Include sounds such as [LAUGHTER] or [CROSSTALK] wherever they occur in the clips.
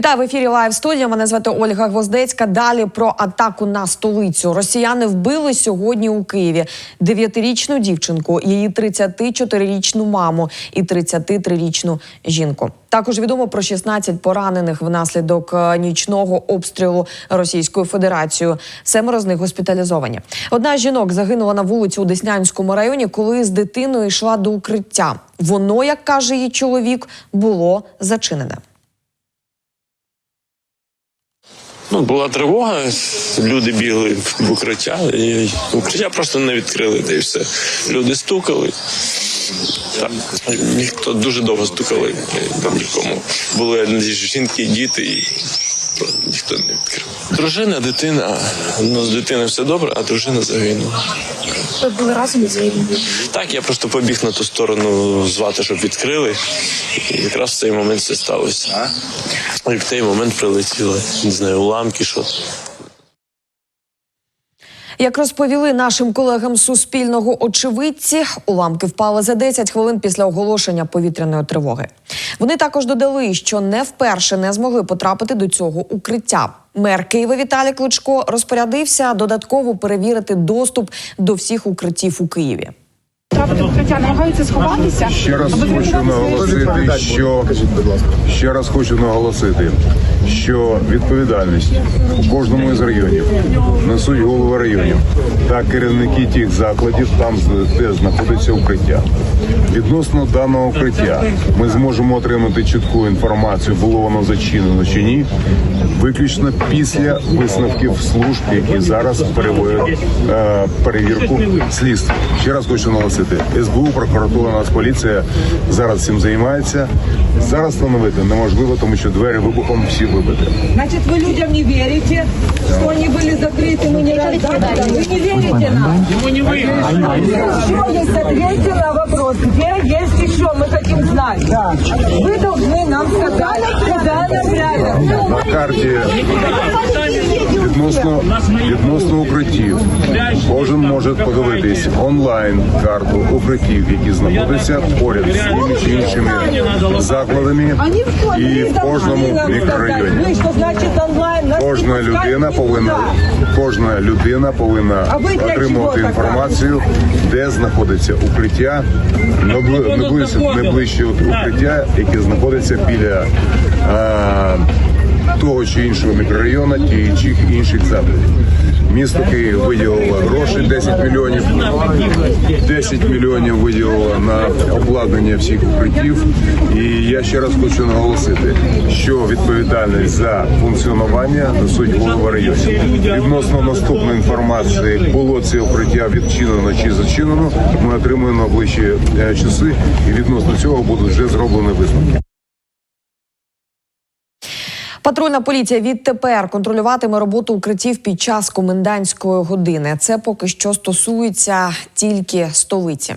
Вітаю в ефірі Лайв студія. Мене звати Ольга Гвоздецька. Далі про атаку на столицю. Росіяни вбили сьогодні у Києві дев'ятирічну дівчинку, її 34-річну маму і 33-річну жінку. Також відомо про 16 поранених внаслідок е, нічного обстрілу Російською Федерацією. Семеро з них госпіталізовані. Одна з жінок загинула на вулиці у Деснянському районі, коли з дитиною йшла до укриття. Воно, як каже її чоловік, було зачинене. Ну, була тривога, люди бігли в укриття, і укриття просто не відкрили, та й все. Люди стукали. Там ніхто дуже довго стукали, там нікому. Були жінки, діти, і ніхто не відкрив. Дружина, дитина, ну з дитиною все добре, а дружина загинула. Ви були разом з нею? Так, я просто побіг на ту сторону звати, щоб відкрили. І якраз в цей момент все сталося. І в той момент прилетіли, не знаю, уламки, що. Як розповіли нашим колегам з Суспільного очевидці, уламки впали за 10 хвилин після оголошення повітряної тривоги. Вони також додали, що не вперше не змогли потрапити до цього укриття. Мер Києва Віталій Кличко розпорядився додатково перевірити доступ до всіх укриттів у Києві. Трапити укриття, намагаються сховатися. Ще раз хочу наголосити, що ще раз хочу наголосити, що відповідальність у кожному із районів несуть голови районів та керівники тих закладів, там де знаходиться укриття. Відносно даного укриття ми зможемо отримати чітку інформацію, було воно зачинено чи ні, виключно після висновків служб, які зараз переводять е, перевірку слідства. Ще раз хочу наголосити, СБУ, прокуратура, Нацполіція зараз цим займається. Зараз встановити неможливо, тому що двері вибухом всі вибиті. Значит, вы людям не верите, что они были закрыты, мы не раздали. Вы не верите нам. Еще есть ответьте на вопрос, где есть еще, мы хотим знать. Вы должны нам сказать, куда направить. На карті відносно відносно укриттів. Кожен може подивитись онлайн карту укриттів, які знаходяться поряд з тими чи іншими закладами Они в школе, і вы в кожному должны нам сказать. мікрорайоні. Вы что значит онлайн? Нас Кожна не пускают людина повинна никуда. кожна людина повинна А ви для отримувати чого інформацію, де знаходиться укриття, набли- найближче найближче от укриття, яке знаходиться біля а, того чи іншого мікрорайону, чи інших закладів. Місто Київ виділило гроші 10 мільйонів. 10 мільйонів виділило на обладнання всіх укриттів. І я ще раз хочу наголосити, що відповідальність за функціонування несуть голови районів. Відносно наступної інформації, було це укриття відчинено чи зачинено. Ми отримуємо найближчі е, часи, і відносно цього будуть вже зроблені висновки. Патрульна поліція відтепер контролюватиме роботу укриттів під час комендантської години. Це поки що стосується тільки столиці.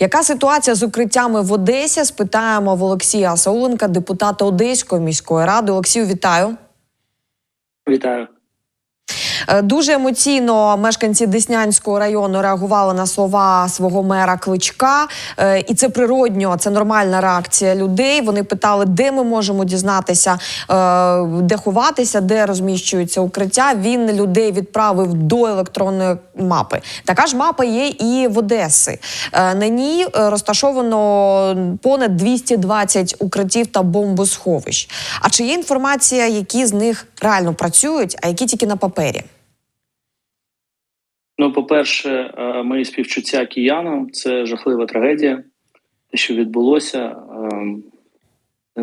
Яка ситуація з укриттями в Одесі? Спитаємо в Олексія Сауленка, депутата Одеської міської ради. Олексію, вітаю. Вітаю. Е, Дуже емоційно мешканці Деснянського району реагували на слова свого мера Кличка, Е, і це природньо, це нормальна реакція людей. Вони питали, де ми можемо дізнатися, е, де ховатися, де розміщуються укриття. Він людей відправив до електронної мапи. Така ж мапа є і в Одеси. На ній розташовано понад 220 укриттів та бомбосховищ. А чи є інформація, які з них реально працюють, а які тільки на папері? Ну, по-перше, е, мої співчуття киянам це жахлива трагедія. Те, що відбулося, ем, е,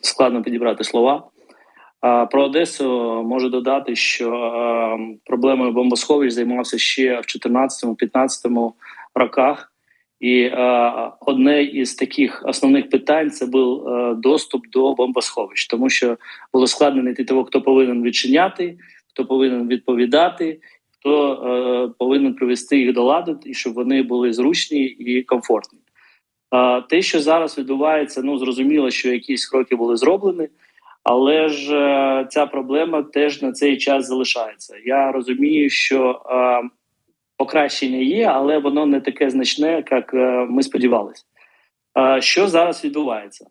складно підібрати слова. Про Одесу можу додати, що ем, проблемою бомбосховищ займався ще в 2014-2015 роках. І е, одне із таких основних питань це був доступ до бомбосховищ, тому що було складно знайти того, хто повинен відчиняти, хто повинен відповідати, хто е, повинен привести їх до ладу, і щоб вони були зручні і комфортні. Е, те, що зараз відбувається, ну зрозуміло, що якісь кроки були зроблені, але ж е, ця проблема теж на цей час залишається. Я розумію, що е, покращення є, але воно не таке значне, як е, ми сподівалися. Е, що зараз відбувається?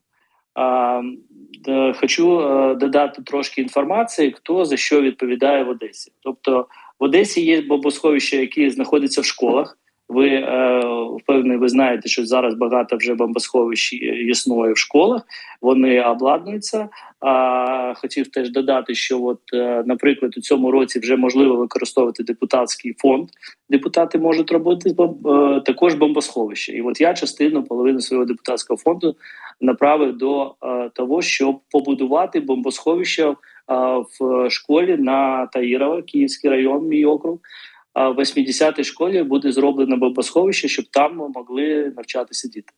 Хочу е, додати трошки інформації, хто за що відповідає в Одесі. Тобто в Одесі є бомбосховища, які знаходяться в школах. Ви е, впевнений, ви знаєте, що зараз багато вже бомбосховищ існує в школах. Вони обладнуються. А хотів теж додати, що, от, е, наприклад, у цьому році вже можливо використовувати депутатський фонд. Депутати можуть робити е, також бомбосховище. І от я частину половину свого депутатського фонду направив до е, того, щоб побудувати бомбосховище е, в школі на Таїрова, Київський район, мій округ. В 80-й школі буде зроблено бомбосховище, щоб там могли навчатися діти.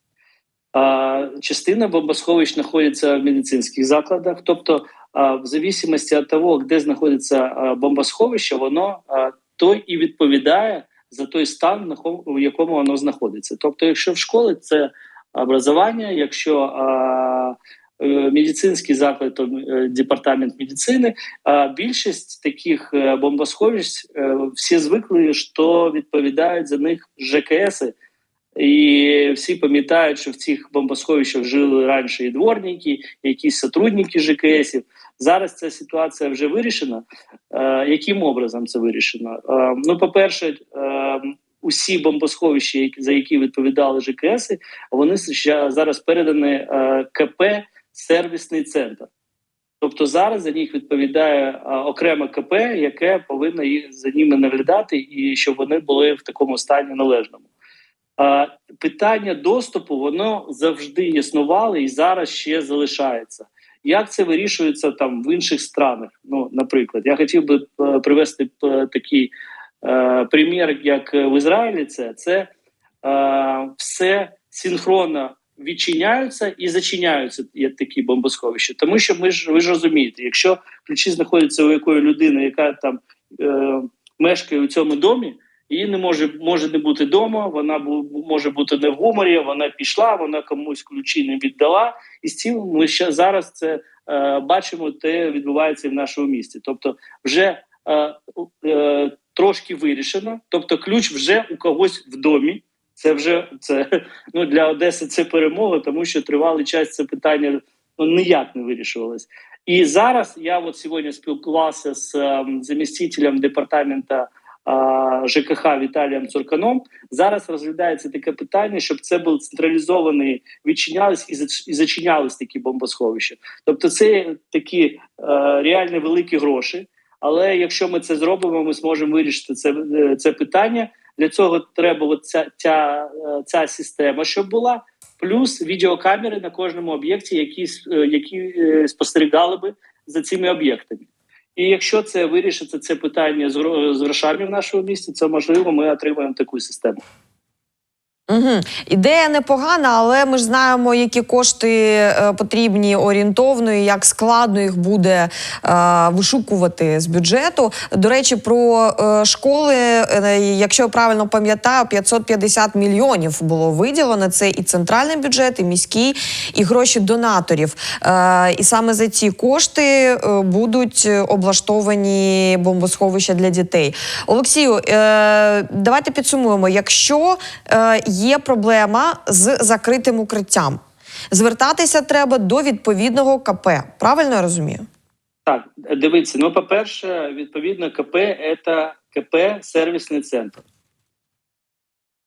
Частина бомбосховищ знаходиться в медицинських закладах. Тобто, в зависимості від того, де знаходиться бомбосховище, воно а, той і відповідає за той стан, в якому воно знаходиться. Тобто, якщо в школі це образування, якщо медицинський заклад, е, департамент медицини, а більшість таких е, бомбосховищ е, всі звикли, що відповідають за них ЖКСи. І всі пам'ятають, що в цих бомбосховищах жили раніше і дворники, і якісь сотрудники ЖКСів. Зараз ця ситуація вже вирішена. Е, яким образом це вирішено? Е, ну, по-перше, е, усі бомбосховища, за які відповідали ЖКСи, вони зараз передані е, КП сервісний центр. Тобто зараз за них відповідає окреме КП, яке повинно їх за ними наглядати, і щоб вони були в такому стані належному. Питання доступу воно завжди існувало і зараз ще залишається. Як це вирішується там в інших странах? Ну, наприклад, я хотів би е, привести е, такий е, примір, як в Ізраїлі. Це це е, все синхронно відчиняються і зачиняються є такі бомбосховища. Тому що ми ж ви ж розумієте, якщо ключі знаходяться у якої людини, яка там е, мешкає у цьому домі, її не може може не бути вдома, вона може бути не в гуморі, вона пішла, вона комусь ключі не віддала. І з цим ми ще зараз це е, бачимо, те відбувається в нашому місті. Тобто, вже е, е, трошки вирішено, тобто ключ вже у когось в домі. Це вже це [LAUGHS] ну для Одеси це перемога, тому що тривалий час це питання ну ніяк не вирішувалось. І зараз я от сьогодні спілкувався з ем, замістителем департамента а, ЖКХ Віталієм Цурканом. Зараз розглядається таке питання, щоб це був централізований, відчинялись і і зачинялись такі бомбосховища. Тобто, це такі е, реально великі гроші. Але якщо ми це зробимо, ми зможемо вирішити це, е, це питання. Для цього треба ця, ця, е, ця система, щоб була, плюс відеокамери на кожному об'єкті, які, е, які е, спостерігали би за цими об'єктами. І якщо це вирішиться це питання з грошами в нашому місті, це можливо, ми отримаємо таку систему. Угу. Ідея непогана, але ми ж знаємо, які кошти е, потрібні орієнтовно і як складно їх буде е, вишукувати з бюджету. До речі, про е, школи, е, якщо я правильно пам'ятаю, 550 мільйонів було виділено. Це і центральний бюджет, і міський, і гроші донаторів. Е, і саме за ці кошти е, будуть облаштовані бомбосховища для дітей. Олексію, е, давайте підсумуємо. Якщо е, є проблема з закритим укриттям, звертатися треба до відповідного КП. Правильно я розумію? Так, дивіться, ну, по-перше, відповідно, КП це КП сервісний центр.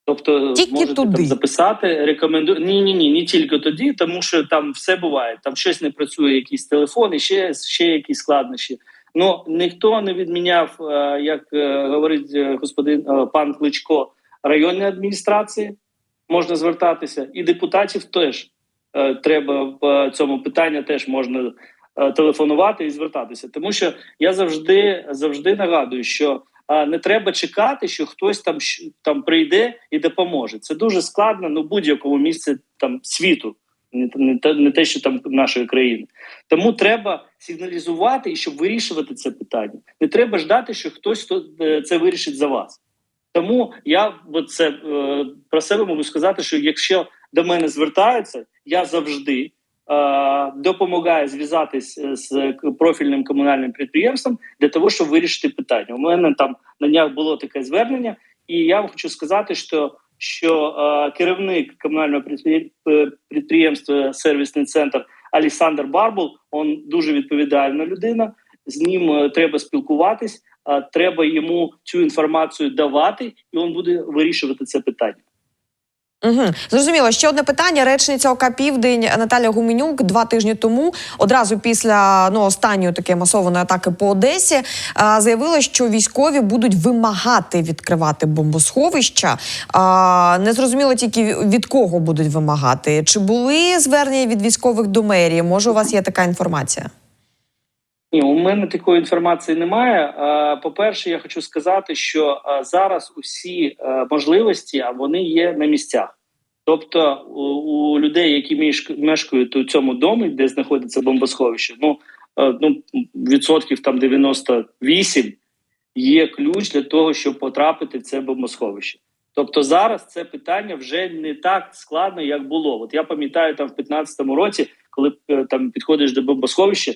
Тобто Тільки можете туди. там записати, рекомендую. Ні, ні, ні, не тільки тоді, тому що там все буває. Там щось не працює, якийсь телефон, і ще, ще якісь складнощі. Ну ніхто не відміняв, е, як е, говорить е, господин пан Кличко, районної адміністрації можна звертатися, і депутатів теж е, треба в е, цьому питанні теж можна е, телефонувати і звертатися. Тому що я завжди завжди нагадую, що е, не треба чекати, що хтось там там прийде і допоможе. Це дуже складно ну будь-якому місці там світу, не, те- не те, що там нашої країни. Тому треба сигналізувати і щоб вирішувати це питання. Не треба ждати, що хтось то, е, це вирішить за вас. Тому я це е, про себе можу сказати, що якщо до мене звертаються, я завжди е, допомагаю зв'язатись з профільним комунальним підприємством для того, щоб вирішити питання. У мене там на днях було таке звернення, і я вам хочу сказати, що, що е, керівник комунального е, підприємства сервісний центр Олександр Барбул. Він дуже відповідальна людина. З ним е, треба спілкуватись, треба йому цю інформацію давати, і він буде вирішувати це питання. Угу. Зрозуміло. Ще одне питання. Речниця ОК Південь Наталя Гуменюк два тижні тому, одразу після ну останньої такої масованої атаки по Одесі, а, заявила, що військові будуть вимагати відкривати бомбосховища. А, не зрозуміло тільки від кого будуть вимагати. Чи були звернення від військових до мерії? Може, у вас є така інформація? Ні, у мене такої інформації немає. Е, По-перше, я хочу сказати, що е, зараз усі е, можливості вони є на місцях. Тобто, у, людей, які мешкають у цьому домі, де знаходиться бомбосховище, ну, ну відсотків там 98 є ключ для того, щоб потрапити в це бомбосховище. Тобто зараз це питання вже не так складно, як було. От я пам'ятаю там в 15-му році, коли там підходиш до бомбосховища,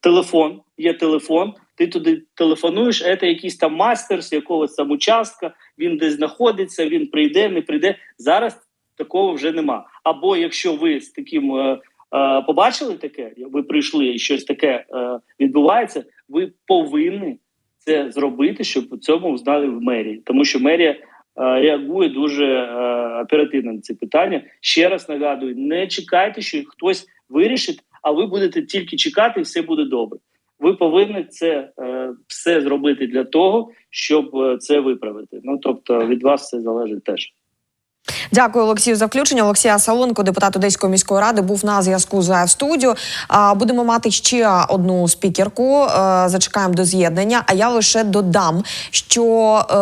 телефон, є телефон, ти туди телефонуєш, це якийсь там мастер з якогось там участка, він десь знаходиться, він прийде, не прийде. Зараз такого вже нема. Або якщо ви з таким е, е, побачили таке, ви прийшли і щось таке е, відбувається, ви повинні це зробити, щоб у цьому знали в мерії, тому що мерія. е, Реагує дуже е, оперативно на ці питання. Ще раз нагадую: не чекайте, що хтось вирішить, а ви будете тільки чекати, і все буде добре. Ви повинні це е, все зробити для того, щоб е, це виправити. Ну тобто від вас все залежить теж. Дякую, Олексію, за включення. Олексія Салонко, депутат Одеської міської ради, був на зв'язку з АФ студіо. А, Будемо мати ще одну спікерку. е, Зачекаємо до з'єднання. А я лише додам, що е,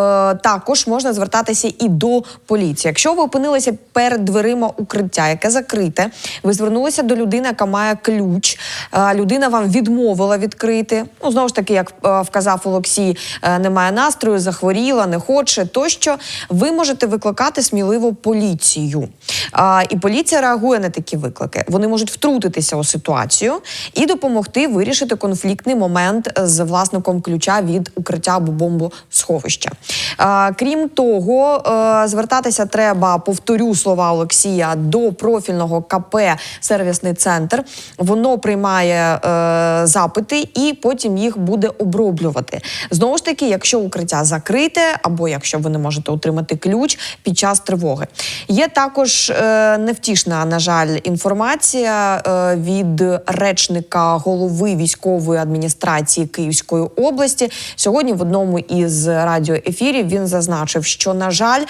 також можна звертатися і до поліції. Якщо ви опинилися перед дверима укриття, яке закрите, ви звернулися до людини, яка має ключ. е, Людина вам відмовила відкрити. Ну знову ж таки, як вказав Олексій, немає настрою, захворіла, не хоче тощо. Ви можете викликати сміливо поліцію. А, і поліція реагує на такі виклики. Вони можуть втрутитися у ситуацію і допомогти вирішити конфліктний момент з власником ключа від укриття або бомбосховища. А, крім того, е, звертатися треба, повторю слова Олексія, до профільного КП сервісний центр. Воно приймає е, запити і потім їх буде оброблювати. Знову ж таки, якщо укриття закрите, або якщо ви не можете отримати ключ під час тривоги. Є також е, невтішна, на жаль, інформація е, від речника голови військової адміністрації Київської області. Сьогодні в одному із радіоефірів він зазначив, що на жаль, е,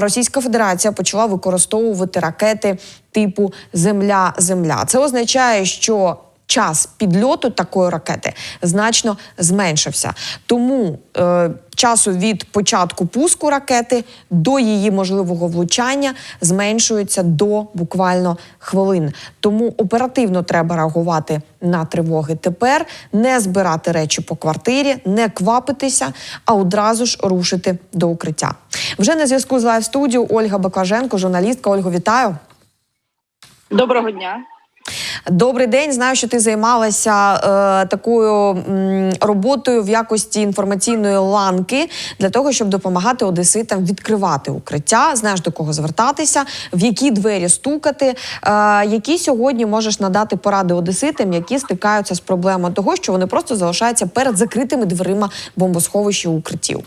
Російська Федерація почала використовувати ракети типу Земля-Земля. Це означає, що час підльоту такої ракети значно зменшився. Тому е, часу від початку пуску ракети до її можливого влучання зменшується до буквально хвилин. Тому оперативно треба реагувати на тривоги тепер, не збирати речі по квартирі, не квапитися, а одразу ж рушити до укриття. Вже на зв'язку з Лайв студіо Ольга Баклаженко, журналістка. Ольго, вітаю. Доброго дня. Добрий день. Знаю, що ти займалася е, такою м, роботою в якості інформаційної ланки для того, щоб допомагати одеситам відкривати укриття. Знаєш до кого звертатися, в які двері стукати. Е, які сьогодні можеш надати поради одеситам, які стикаються з проблемою того, що вони просто залишаються перед закритими дверима бомбосховища укриттів.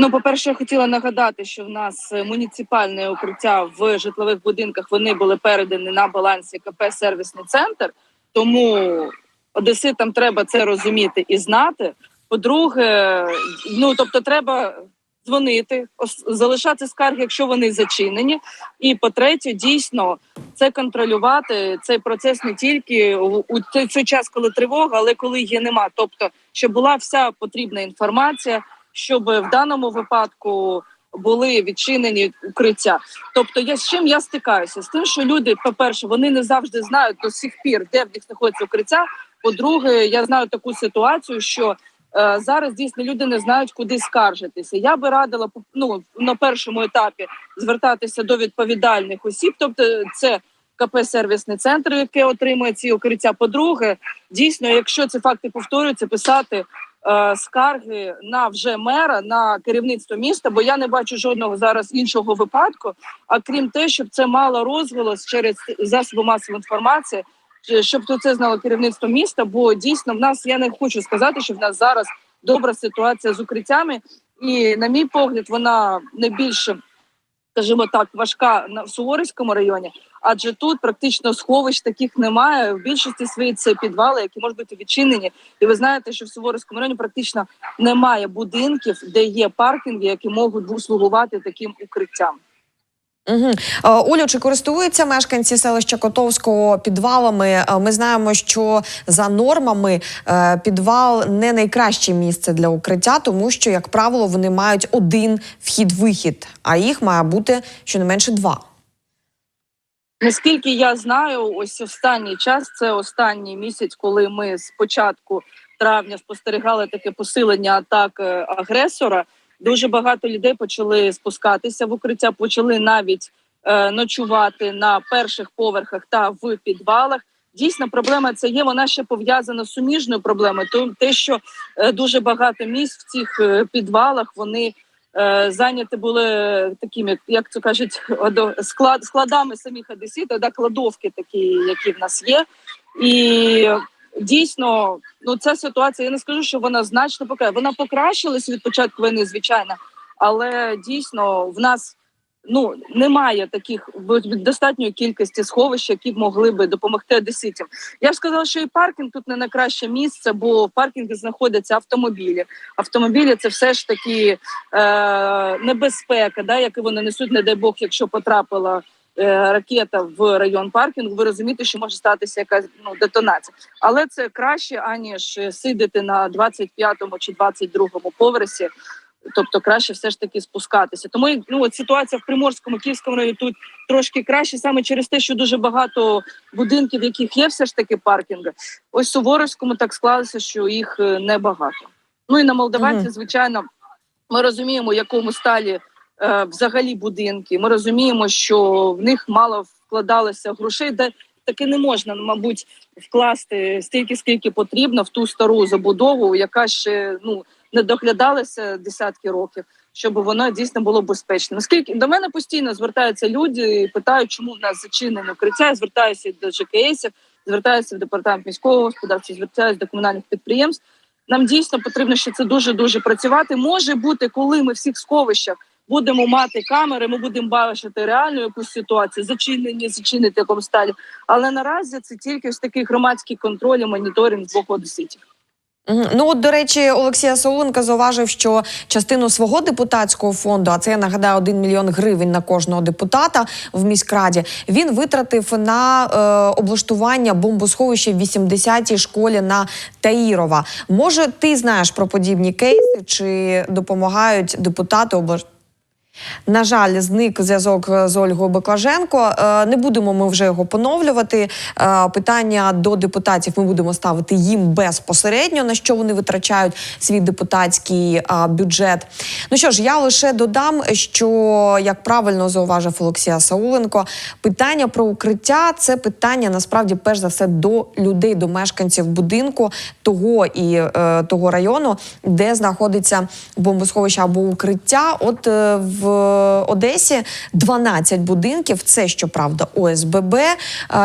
Ну, по-перше, я хотіла нагадати, що в нас е, муніципальне укриття в житлових будинках вони були передані на балансі КП сервісний центр. Тому одеситам треба це розуміти і знати. По-друге, ну тобто, треба дзвонити, залишати скарги, якщо вони зачинені. І по-третє, дійсно це контролювати цей процес не тільки у цей час, коли тривога, але коли її нема. Тобто, щоб була вся потрібна інформація, щоб в даному випадку були відчинені укриття. Тобто, я з чим я стикаюся? З тим, що люди, по-перше, вони не завжди знають до сих пір, де в них знаходиться укриття. По-друге, я знаю таку ситуацію, що е, зараз дійсно люди не знають, куди скаржитися. Я би радила ну, на першому етапі звертатися до відповідальних осіб, тобто це. КП сервісний центр, яке отримує ці укриття. По-друге, дійсно, якщо ці факти повторюються, писати скарги на вже мера на керівництво міста, бо я не бачу жодного зараз іншого випадку. А крім те, щоб це мало розголос через засоби масової інформації, щоб то це знало керівництво міста. Бо дійсно в нас я не хочу сказати, що в нас зараз добра ситуація з укриттями, і на мій погляд, вона не більше. Скажімо так, важка на Суворівському районі, адже тут практично сховищ таких немає. В більшості своїй це підвали, які можуть бути відчинені. І ви знаєте, що в Суворівському районі практично немає будинків, де є паркінги, які можуть слугувати таким укриттям. Угу. Олю, чи користуються мешканці селища Котовського підвалами? Е, Ми знаємо, що за нормами е, підвал не найкраще місце для укриття, тому що, як правило, вони мають один вхід-вихід, а їх має бути щонайменше два. Наскільки я знаю, ось останній час це останній місяць, коли ми з початку травня спостерігали таке посилення атак агресора. Дуже багато людей почали спускатися в укриття, почали навіть е, ночувати на перших поверхах та в підвалах. Дійсно, проблема це є. Вона ще пов'язана з суміжною проблемою. То те, що е, дуже багато місць в цих е, підвалах вони е, зайняті були такими, як це кажуть, склад складами самих одеситів, да, кладовки такі, які в нас є, і дійсно, ну ця ситуація. Я не скажу, що вона значно покращила. Вона покращилась від початку війни, звичайно, але дійсно в нас. Ну немає таких достатньої кількості сховищ, які б могли би допомогти одеситам. Я б сказала, що і паркінг тут не найкраще місце, бо в паркінгу знаходяться автомобілі. Автомобілі це все ж таки е, небезпека, да, яку вони несуть, не дай Бог, якщо потрапила ракета в район паркінгу. Ви розумієте, що може статися якась ну, детонація. Але це краще, аніж сидіти на 25-му чи 22-му поверсі. Тобто краще все ж таки спускатися. Тому ну от ситуація в Приморському, Київському районі тут трошки краще, саме через те, що дуже багато будинків, в яких є все ж таки паркінги. Ось в Суворовському так склалося, що їх е, небагато. Ну і на Молдаванці, звичайно, ми розуміємо, в якому сталі е, взагалі будинки. Ми розуміємо, що в них мало вкладалося грошей, де таки не можна, мабуть, вкласти стільки, скільки потрібно в ту стару забудову, яка ще ну не доглядалася десятки років, щоб воно дійсно було безпечним. Оскільки до мене постійно звертаються люди і питають, чому в нас зачинені укриття. Я звертаюся до ЖКСів, звертаюся в департамент міського господарства, звертаюся до комунальних підприємств. Нам дійсно потрібно ще це дуже дуже працювати. Може бути, коли ми всіх сховищах будемо мати камери, ми будемо бачити реальну якусь ситуацію, зачинені, зачинити якому сталі. Але наразі це тільки ось такий громадський контроль і моніторинг з боку одеситів. Ну от, до речі, Олексія Сауленко зауважив, що частину свого депутатського фонду, а це я нагадаю 1 мільйон гривень на кожного депутата в міськраді, він витратив на е, облаштування бомбосховища в 80-й школі на Таїрова. Може, ти знаєш про подібні кейси, чи допомагають депутати облаштувати? На жаль, зник зв'язок з Ольгою Баклаженко. Е, Не будемо ми вже його поновлювати. Е, Питання до депутатів ми будемо ставити їм безпосередньо, на що вони витрачають свій депутатський бюджет. Ну що ж, я лише додам, що як правильно зауважив Олексія Сауленко, питання про укриття це питання насправді перш за все до людей, до мешканців будинку того і е, того району, де знаходиться бомбосховище або укриття. От е, в Одесі 12 будинків. Це щоправда ОСББ.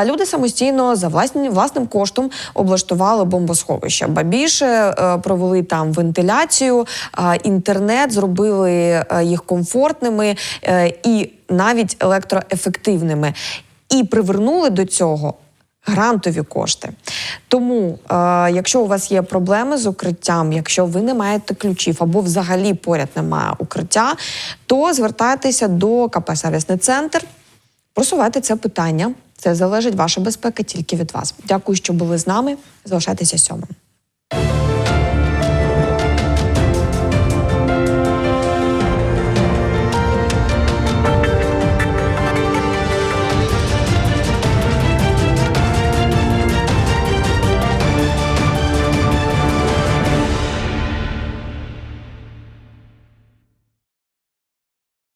Люди самостійно за власні, власним коштом облаштували бомбосховище. Ба більше е, провели там вентиляцію, інтернет, зробили е, їх комфортними е, і навіть електроефективними. І привернули до цього грантові кошти. Тому, е, якщо у вас є проблеми з укриттям, якщо ви не маєте ключів або взагалі поряд немає укриття, то звертайтеся до КП «Сервісний центр, просувайте це питання. Це залежить ваша безпека тільки від вас. Дякую, що були з нами. Залишайтеся сьомим.